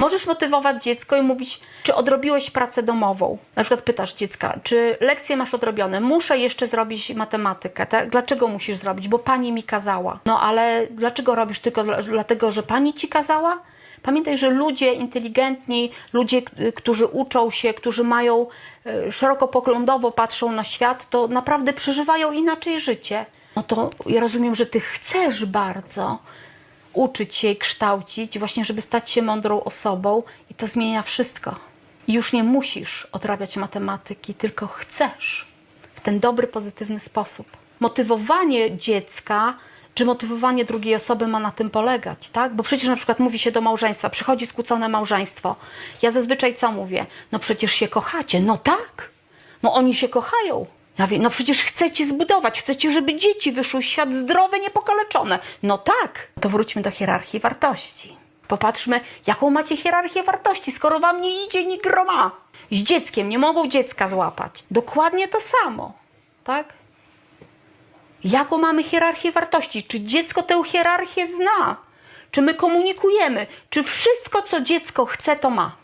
Możesz motywować dziecko i mówić, czy odrobiłeś pracę domową. Na przykład pytasz dziecka, czy lekcje masz odrobione? Muszę jeszcze zrobić matematykę. Tak? Dlaczego musisz zrobić? Bo pani mi kazała. No ale dlaczego robisz tylko dla- dlatego, że pani ci kazała? Pamiętaj, że ludzie inteligentni, ludzie, k- którzy uczą się, którzy mają e, szerokopoglądowo patrzą na świat, to naprawdę przeżywają inaczej życie. No to ja rozumiem, że ty chcesz bardzo uczyć się kształcić, właśnie żeby stać się mądrą osobą i to zmienia wszystko. Już nie musisz odrabiać matematyki, tylko chcesz w ten dobry, pozytywny sposób. Motywowanie dziecka czy motywowanie drugiej osoby ma na tym polegać, tak? Bo przecież na przykład mówi się do małżeństwa, przychodzi skłócone małżeństwo. Ja zazwyczaj co mówię? No przecież się kochacie. No tak. No oni się kochają. Ja wiem, no przecież chcecie zbudować, chcecie, żeby dzieci wyszły w świat zdrowe, niepokaleczone. No tak. To wróćmy do hierarchii wartości. Popatrzmy, jaką macie hierarchię wartości, skoro wam nie idzie ni groma. Z dzieckiem nie mogą dziecka złapać. Dokładnie to samo, tak? Jaką mamy hierarchię wartości? Czy dziecko tę hierarchię zna? Czy my komunikujemy? Czy wszystko, co dziecko chce, to ma?